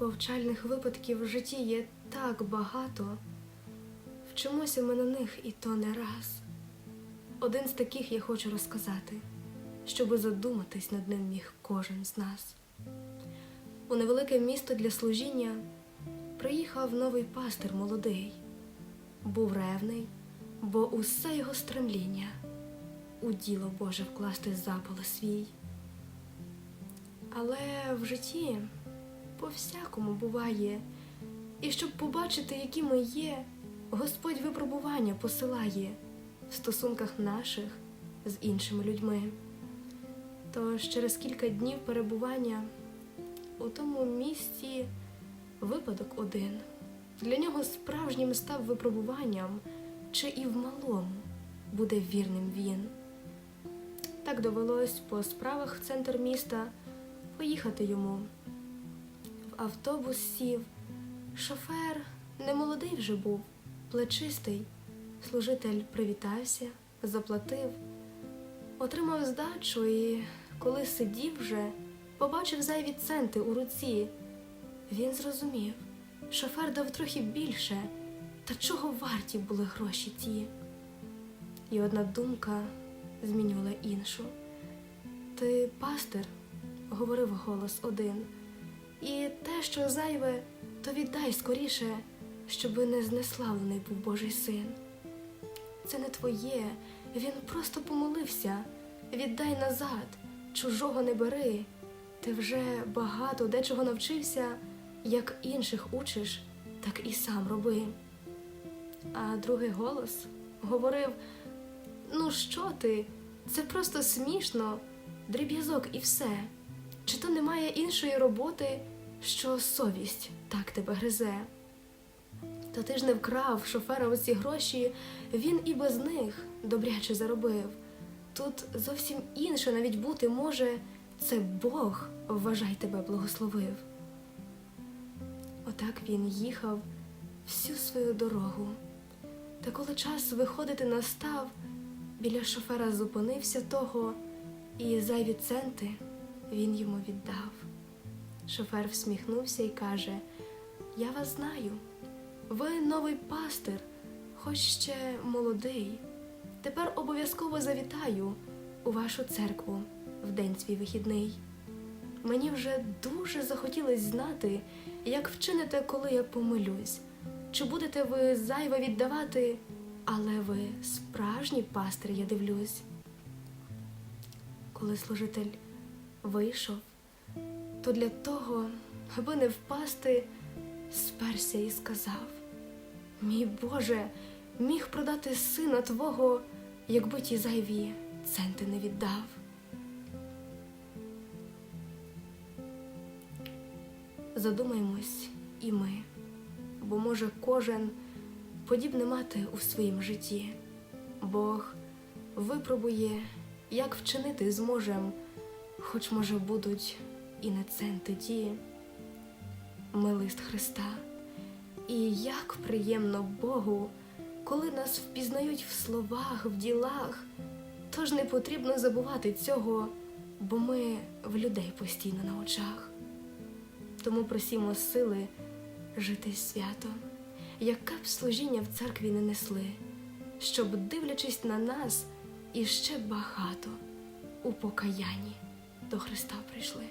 Повчальних випадків в житті є так багато. Вчимося ми на них і то не раз. Один з таких я хочу розказати, щоби задуматись над ним міг кожен з нас. У невелике місто для служіння приїхав новий пастир молодий, був ревний, бо усе його стремління у діло Боже вкласти заполе свій. Але в житті по-всякому буває, і щоб побачити, які ми є, Господь випробування посилає в стосунках наших з іншими людьми. Тож через кілька днів перебування у тому місці випадок один. Для нього справжнім став випробуванням, чи і в малому буде вірним він. Так довелось по справах в центр міста поїхати йому. Автобус сів. Шофер не молодий вже був, плечистий. Служитель привітався, заплатив, отримав здачу і, коли сидів вже, побачив зайві центи у руці. Він зрозумів, шофер дав трохи більше, та чого варті були гроші ті. І одна думка змінювала іншу. Ти пастир, говорив голос один, і те, що зайве, то віддай скоріше, щоби не знеславлений був Божий син. Це не твоє, він просто помолився. Віддай назад, чужого не бери. Ти вже багато дечого навчився, як інших учиш, так і сам роби. А другий голос говорив: Ну, що ти? Це просто смішно, дріб'язок і все. Чи то немає іншої роботи, що совість так тебе гризе? Та ти ж не вкрав шофера оці гроші, він і без них добряче заробив. Тут зовсім інше навіть бути може, це Бог, вважай тебе, благословив. Отак він їхав всю свою дорогу. Та коли час виходити настав, біля шофера зупинився того, і зайві центи він йому віддав. Шофер всміхнувся і каже: Я вас знаю. Ви новий пастир, хоч ще молодий. Тепер обов'язково завітаю у вашу церкву в день свій вихідний. Мені вже дуже захотілось знати, як вчините, коли я помилюсь. Чи будете ви зайве віддавати, але ви справжній пастир, я дивлюсь. Коли служитель вийшов, то для того, аби не впасти, сперся і сказав: Мій Боже, міг продати сина твого, якби ті зайві центи не віддав. Задумаймось і ми, бо може кожен подібне мати у своїм житті. Бог випробує, як вчинити зможем, хоч, може, будуть і не центи ті. Ми лист Христа. І як приємно Богу, коли нас впізнають в словах, в ділах, тож не потрібно забувати цього, бо ми в людей постійно на очах. Тому просімо сили жити свято, яке б служіння в церкві не несли, щоб, дивлячись на нас, іще багато у покаянні до Христа прийшли.